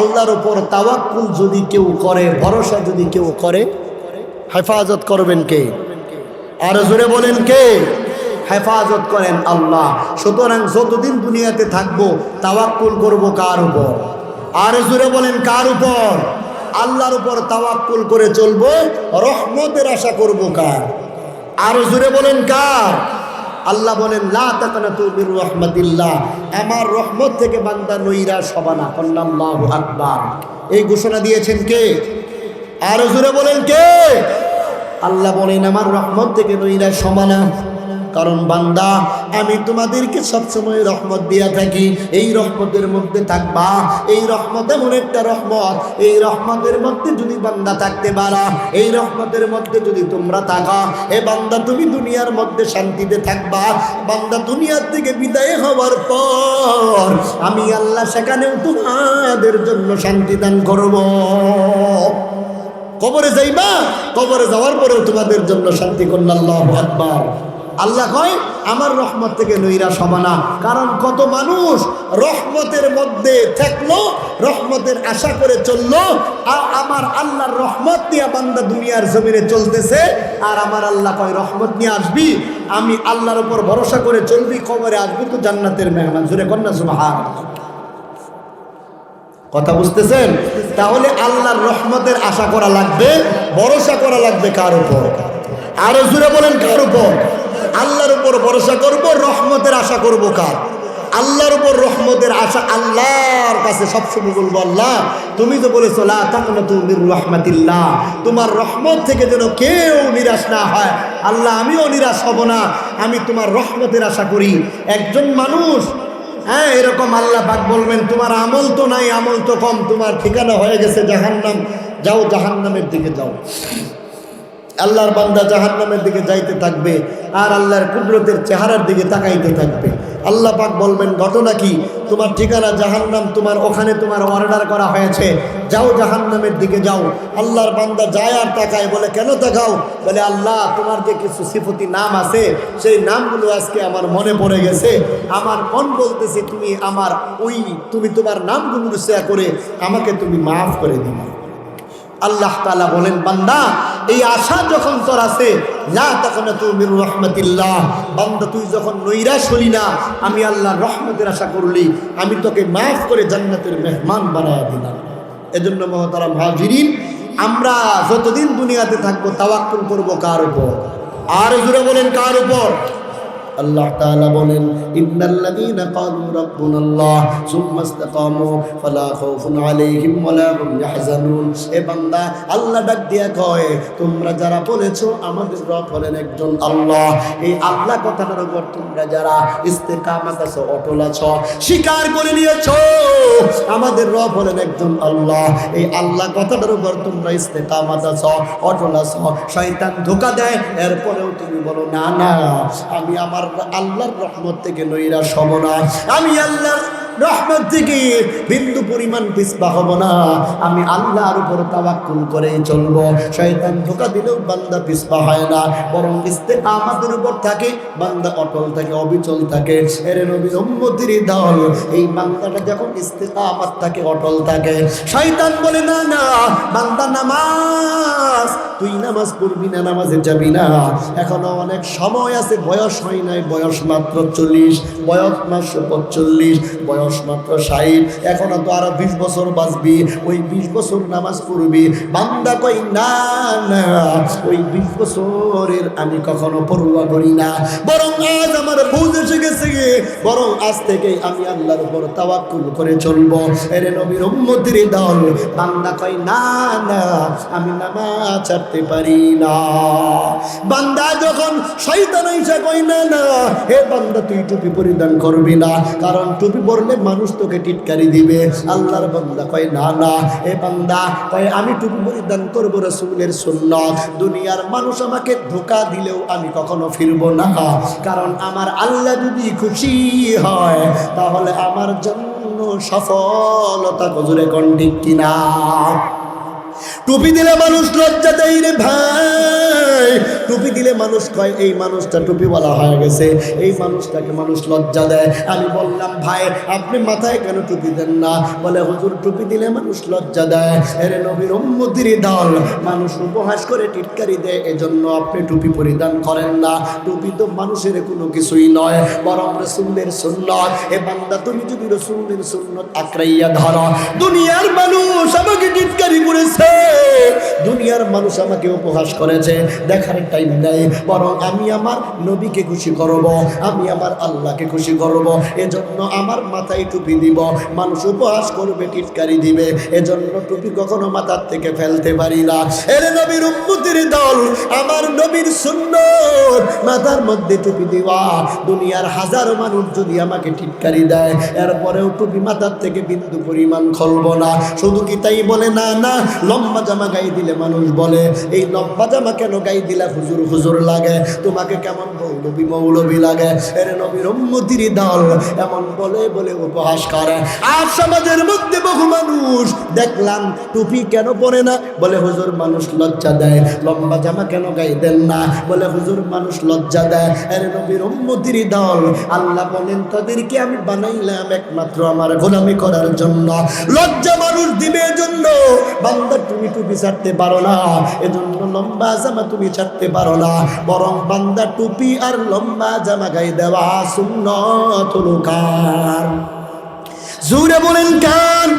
আল্লাহর উপর তাওয়াক্কুল যদি কেউ করে, ভরসা যদি কেউ করে, হেফাজত করবেন কে? আর জোরে বলেন কে? হেফাজত করেন আল্লাহ। সুতরাং যতদিন দুনিয়াতে থাকব, তাওয়াক্কুল করব কার উপর? আর জোরে বলেন কার উপর? আল্লাহর উপর তাওয়াক্কুল করে চলবো, রহমতের আশা করব কার? আর জোরে বলেন কার? আল্লাহ বলেন, লা তাকানাতু মির রহমাতিল্লাহ। আমার রহমত থেকে বান্দা নইরা সবানা কল্লাল্লাহু আকবার। এই ঘোষণা দিয়েছেন কে? আরও জোরে বলেন কে? আল্লাহ বলেন, আমার রহমত থেকে নইরা সমানা কারণ বান্দা, আমি তোমাদেরকে সবসময় রহমত দিয়া থাকি। এই রহমতের মধ্যে থাকবা, এই রহমত এমন একটা রহমত। এই রহমতের মধ্যে যদি বান্দা থাকতে পারা, এই রহমতের মধ্যে যদি তোমরা থাকা, এ বান্দা তুমি দুনিয়ার মধ্যে শান্তিতে থাকবা। বান্দা দুনিয়ার থেকে বিদায় হওয়ার পর আমি আল্লাহ সেখানেও তোমাদের জন্য শান্তি দান করব। কবরে যাইবা, কবরে যাওয়ার পরেও তোমাদের জন্য শান্তি করল আল্লাহ আকবার। আল্লাহ কয়, আমার রহমত থেকে নইরা সমানা কারণ কত মানুষ রহমতের মধ্যে থাকল, রহমতের আশা করে চলল, আর আমার আল্লাহর রহমত নিয়ে বান্দা দুনিয়ার জমিনে চলতেছে। আর আমার আল্লাহ কয়, রহমত নিয়ে আসবি, আমি আল্লাহর উপর ভরসা করে চলবি, কবরে আসবি, তো জান্নাতের মেহমান। জুড়ে কন্যা সুবাহ কথা বুঝতেছেন? তাহলে আল্লাহর রহমতের আশা করা লাগবে, ভরসা করা লাগবে কার উপর? আরও জুড়ে বলেন কার উপর? আল্লাহর উপর ভরসা করব, রহমতের আশা করব কার? আল্লাহর উপর রহমতের আশা আল্লাহর কাছে সবসময় বলব, আল্লাহ, তুমি তো বলেছ রাহমাতিল্লাহ। তোমার রহমত থেকে যেন কেউ নিরাশ না হয়। আল্লাহ, আমিও নিরাশ হব না। আমি তোমার রহমতের আশা করি। একজন মানুষ হ্যাঁ এরকম আল্লাহ পাক বলবেন, তোমার আমল তো নাই, আমল তো কম, তোমার ঠিকানা হয়ে গেছে জাহান্নাম। যাও জাহান্নামের দিকে যাও। আল্লাহর বান্দা জাহান্নামের দিকে যাইতে থাকবে আর আল্লাহর কুদরতের চেহারার দিকে তাকাইতে থাকবে। আল্লাহ পাক বলবেন, ঘটনা কি? তোমার ঠিকানা জাহান্নাম, তোমার ওখানে তোমার অর্ডার করা হয়েছে। যাও জাহান্নামের দিকে যাও। আল্লাহর বান্দা যায় আর তাকায়, বলে, কেন তাকাও? বলে, আল্লাহ, তোমার যে কিছু সিফতি নাম আছে, সেই নামগুলো আজকে আমার মনে পড়ে গেছে। আমার মন বলতেছে, তুমি আমার ওই, তুমি তোমার নামগুলো শেয়ার করে আমাকে তুমি মাফ করে দিবে। আল্লাহ তালা বলেন, বান্দা, এই আশা যখন তোর আছে না তখন তুমি রহমতিল্লাহ। বান্দা, তুই যখন নৈরাশ হলি না, আমি আল্লাহ রহমতের আশা করলি, আমি তোকে মাফ করে জান্নাতের মেহমান বানায় দিলাম। এজন্য মহতারাম হাজিরিন, আমরা যতদিন দুনিয়াতে থাকব, তাওয়াক্কুল করব কার উপর? আর জুড়ে বলেন, কার উপর? আল্লাহ তাআলা বলেন, ইন্নাল্লাযীনা ক্বালু রাব্বুনাল্লাহ সুম্মা ইসতাকামু ফালা খাউফুন আলাইহিম ওয়ালা হুম ইয়াহজানুন। এ বান্দা, আল্লাহ ডাক দিয়া কয়, তোমরা যারা বলেছ আমাদের রব হলেন একজন আল্লাহ। এই আল্লাহ কথাটার উপর তোমরা যারা ইস্তেকামাত আছো অটল আছো, স্বীকার করে নিয়েছো, আমাদের রব হলেন একজন আল্লাহ। এই আল্লাহ কথাটার উপর তোমরা ইস্তেকামাত আছো অটল আছো। শয়তান ধোকা দেয়, এরপরেও তুমি বলো, না না, আমি আমার আল্লাহর রহমত থেকে নৈরা সমনা আমি আল্লাহর রহমত থেকে বিন্দু পরিমাণ পিসপা হব না। আমি আল্লাহর উপর তাওয়াক্কুল করে চলবো। শয়তান ধোকা দিলেও বান্দা পিসপা হয় না। বরং আমাদের উপর থাকে, বান্দা অটল থাকে, অবিচল থাকে। এর নবীর উম্মতির দল, এই বান্দাটা যখন ইস্তেকামাত থাকে, অটল থাকে। শয়তান বলে, না না, বান্দা নামাজ, তুই নামাজ পড়বি না, নামাজে যাবি না। এখনও অনেক সময় আছে, বয়স হয় নাই, বয়স মাত্র চল্লিশ, বয়স মাত্র পঁচল্লিশ বয়স মাত্র ষাট, এখনও তো আরও বিশ বছর বাঁচবি। ওই বিশ বছর নামাজ পড়বি। বান্দা কই না ওই বিশ বছরের আমি কখনো পড়ুয়া করি না। বরং আজ আমার বুঝ এসে গেছে বরং আজ থেকে আমি আল্লাহর উপর তাওয়াক্কুল করে চলবো। এর নবীর উম্মতির দল, বান্দা কই না না, আমি নামাজ ছাড়তে পারি না। বান্দা যখন শয়তান এসে কই না না হে বান্দা তুই টুপি পরিধান করবি না। কারণ টুপি পরলে মানুষ তোকে টিটকারি দিবে। আল্লাহর বান্দা কয়, না না, এ বান্দা, কয়, আমি টুপি পরিধান করব রসুলের সুন্নত। দুনিয়ার মানুষ আমাকে ধোকা দিলেও আমি কখনো ফিরবো না। কারণ আমার আল্লাহ যদি খুশি হয়, তাহলে আমার জন্য সফলতা গজুরে কণ্ঠিক কিনা? টুপি দিলে মানুষ লজ্জা দেয় রে ভাই। নাই টুপি দিলে মানুষ কয়, এই মানুষটা টুপিওয়ালা হয়ে গেছে, এই মানুষটাকে মানুষ লজ্জা দেয়। আমি বললাম, ভাই, আপনি মাথায় কেন টুপি দেন না? বলে, হুজুর, টুপি দিলে মানুষ লজ্জা দেয়। এর নবীর উম্মতির দল, মানুষ উপহাস করে টিটকারি দেয়, এজন্য আপনি টুপি পরিধান করেন না। টুপি তো মানুষের কোনো কিছুই নয়, বরং রসুলের সুন্নত। এ বান্দা, তুমি যদি রসুলের সুন্নত আঁকড়াইয়া ধরো, দুনিয়ার মানুষ আমাকে টিটকারি করেছে, দুনিয়ার মানুষ আমাকে উপহাস করেছে। দেখার টাইম নেই। বরং আমি আমার নবীকে খুশি করব, আমি আমার আল্লাহকে খুশি করব। এজন্য আমার মাথায় টুপি দিব, মানুষ উপহাস করবে, টিটকারি দিবে। এজন্য টুপি কখনো মাথার থেকে ফেলতে পারি না। এর নবীর উম্মতির দল, আমার নবীর সুন্দর মাথার মধ্যে টুপি দেওয়া, দুনিয়ার হাজারো মানুষ যদি আমাকে টিটকারি দেয়, এরপরেও টুপি মাথার থেকে বিন্দু পরিমাণ খুলব না। শুধু কি তাই বলে? না না, লম্বা জামা গাই দিলে মানুষ বলে, এই লম্বা জামা কেন গাই দিলা হুজুর হুজুর লাগে, তোমাকে কেমন মৌলবি মৌলবি লাগে? এর নবীর উম্মতির দল এমন বলে বলে উপহাস করে। আর সমাজের মধ্যে বহু মানুষ দেখলাম, টুপি কেন পরে না? বলে হুজুর মানুষ লজ্জা দেয়। লম্বা জামা কেন গাই দেন না? বলে হুজুর মানুষ লজ্জা দেয়। এর নবীর উম্মতির দল, আল্লাহ বলেন, তাদেরকে আমি বানাইলাম একমাত্র আমার গোলামি করার জন্য। লজ্জা মানুষ দিবে এজন্য। বান্দা, তুমি টুপি ছাড়তে পারো না। এজন্য লম্বা জামা তুমি ছাড়তে পারো না। বরং বান্দা টুপি আর লম্বা জামা গায়ে দেওয়া সুন্নতুলকার জুড়ে বলেন কান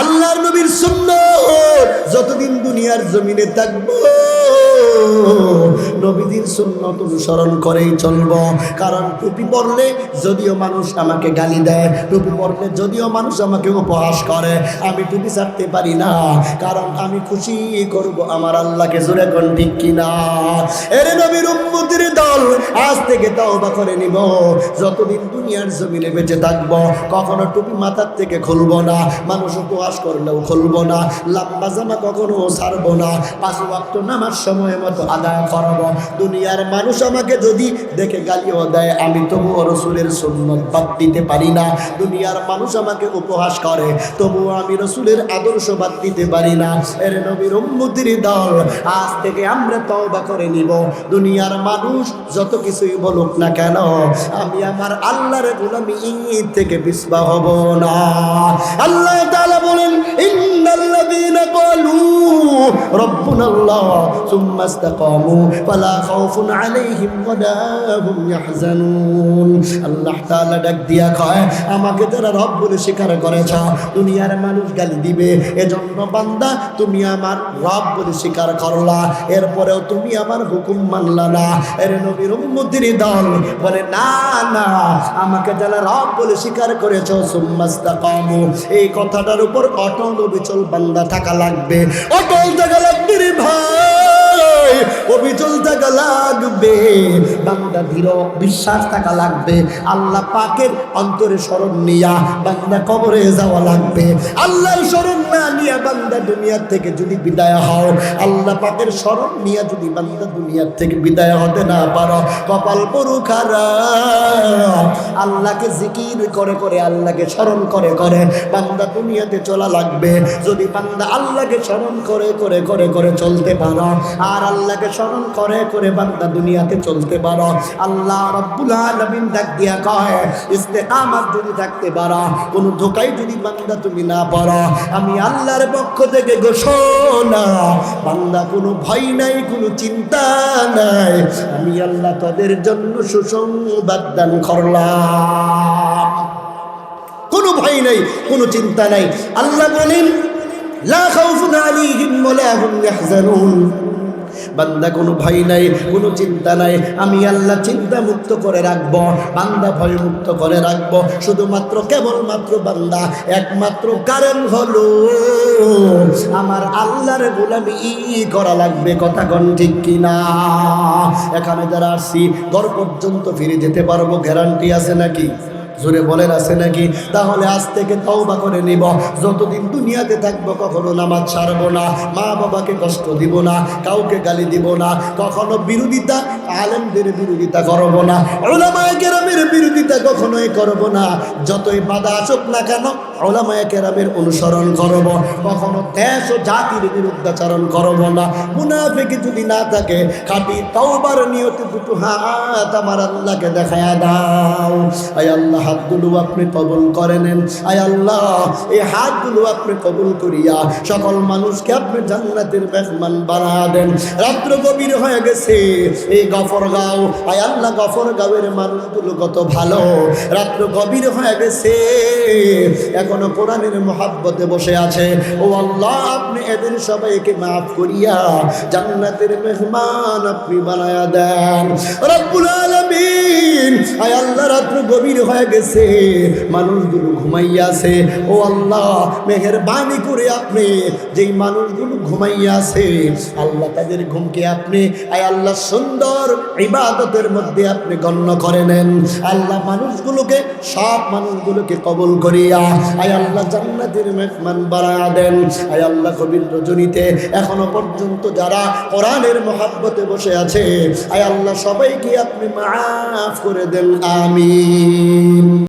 আল্লাহর নবীর সুন্নত। যতদিন দুনিয়ার জমিনে থাকব নবীদের সুন্নত অনুসরণ করেই চলব। কারণ টুপি পরলে যদিও মানুষ আমাকে গালি দেয়, টুপি পরলে যদিও মানুষ আমাকে উপহাস করে, আমি টুপি ছাড়তে পারি না। কারণ আমি খুশি করব আমার আল্লাহকে, জোরে কোন ঠিক কিনা? এর নবীর উম্মতির দল, আজ থেকে তওবা করে নিব। যতদিন দুনিয়ার জমিনে বেঁচে থাকব, কখনো টুপি মাথার থেকে খুলবো না, মানুষ উপহাস করলেও খুলবো না, লম্বা জামা কখনো ছাড়বো না, পাঁচ ওয়াক্ত নামার সময় মতো আদায় করব। দুনিয়ার মানুষ আমাকে যদি দেখে গালিও দেয়, আমি তবুও রসুলের সুন্নত বাদ দিতে পারি না। দুনিয়ার মানুষ আমাকে উপহাস করে, তবুও আমি রসুলের আদর্শ বাদ দিতে পারি না। এর নবীর উম্মতির দল, আজ থেকে আমরা তওবা করে নিব। দুনিয়ার মানুষ যত কিছুই বলুক না কেন, আমি আমার আল্লাহর গোলামি ঈদ থেকে বিস্বা হব না। আল্লাহ তাআলা বলেন, ইন্নাল্লাযীনা ক্বালু খাউফুন আলাইহিম ওয়ালা হুম ইয়াহজানুন। আল্লাহ তাআলা ডাক দিয়া কয়, আমাকে যারা রব বলে স্বীকার করেছ, দুনিয়ার মানুষ গালি দিবে। এজন্য বান্দা, তুমি আমার রব বলে স্বীকার করলা। এরপরেও তুমি আমার হুকুম মানলা না। এর নবীর উম্মতির দল বলে, না না, আমাকে যারা রব বলে স্বীকার করেছ সুম্মাস্তাকামু এই কথাটার উপর অটল অবিচল বান্দা থাকা লাগবে। অটল থাকা লাগবে রে ভাই। অবিচল থাকা লাগবে। বান্দা দৃঢ় বিশ্বাস থাকা লাগবে। আল্লাহ পাকের অন্তরে স্মরণ নিয়া বান্দা কবরে যাওয়া লাগবে। আল্লাহর স্মরণ না নিয়া বান্দা দুনিয়ার থেকে যদি বিদায় হও, আল্লাহ পাকের স্মরণ নিয়া যদি বান্দা দুনিয়ার থেকে বিদায় হতে না পারো, কপাল পরু খারাপ। আল্লাহকে জিকির করে করে, আল্লাহকে স্মরণ করে করে বান্দা দুনিয়াতে চলা লাগবে। যদি বান্দা আল্লাহকে স্মরণ করে করে করে করে চলতে পারো, আর আল্লাহকে স্মরণ করে করে বান্দা দুনিয়াতে চলতে পারো। আল্লাহ রব্বুল আলামিন ডাক দিয়া কয়, ইস্তেকামাত যদি থাকতে পারো, কোন ধোকায় যদি বান্দা তুমি না পারো, আমি আল্লাহর পক্ষ থেকে ঘোষণা, বান্দা কোনো ভয় নাই, কোনো চিন্তা নাই, আমি আল্লাহ তাদের জন্য সুসংবাদ দান করলাম। কোনো ভয় নাই, কোনো চিন্তা নাই। আল্লাহ বলেন, লা খাউফুন আলাইহিম ওয়া হুম ইয়াহজানুন। বান্দা কোনো ভয় নাই, কোনো চিন্তা নাই। আমি আল্লাহ চিন্তা মুক্ত করে রাখব, বান্দা ভয় মুক্ত করে রাখব। শুধুমাত্র কেবলমাত্র বান্দা, একমাত্র কারণ হলো আমার আল্লাহর গোলামি করা লাগবে। কথা কন ঠিক কিনা? এখানে যারা আসছি, ঘর পর্যন্ত ফিরে যেতে পারব? গ্যারান্টি আছে নাকি? জোরে বলেন, আছে নাকি? তাহলে আজ থেকে তওবা করে নিব। যতদিন দুনিয়াতে থাকব, কখনো নামাজ ছাড়বো না। মা বাবাকে কষ্ট দিব না, কাউকে গালি দিব না, কখনো বিরোধিতা, আলেমদের বিরোধিতা করব না। ওলামায়ে কেরামের বিরোধিতা কখনোই করব না। যতই বাধা আসুক না কেন, ওলামায় কেরামের অনুসরণ করব। কখনো দেশ ও জাতির বিরুদ্ধাচরণ করব না। মুনাফিক যদি না থাকে, খাটি তওবার নিয়তে দুটো হাত আমার আল্লাহকে দেখায়া দাও। আয় আল্লাহ, হাতগুলো আপনি কবুল করে নেন। আয় আল্লাহ, এই হাতগুলো আপনি কবুল করিয়া সকল মানুষকে আপনি জান্নাতের মেহমান বানা দেন। রাত্র গভীর হয়ে গেছে, এই গফরগাঁও, আয় আল্লাহ, গফরগাঁওয়ের মানুষগুলো কত ভালো। রাত্র গভীর হয়ে গেছে। এখনও কোরআনের মহাব্বতে বসে আছে। ও আল্লাহ, আপনি এদের সবাইকে মাফ করিয়া জান্নাতের মেহমান আপনি বানায়া দেন। আল্লাহ, রাত্র গভীর হয়ে গেছে। ও আল্লাহ করে আপনি যেই মানুষগুলো আল্লাহ তাদের ঘুমকে আপনি, আয় আল্লাহ, সুন্দর ইবাদতের মধ্যে আপনি গণ্য করে নেন। আল্লাহ মানুষগুলোকে, সব মানুষগুলোকে কবল করিয়া, আয় আল্লাহ জান্নাতের মেহমান বাড়া দেন। আয় আল্লাহ কবির রজনীতে, এখনও পর্যন্ত যারা কোরআনের মহাব্বতে বসে আছে, আয় আল্লাহ সবাইকে আপনি মাফ করে দেন, আমিন।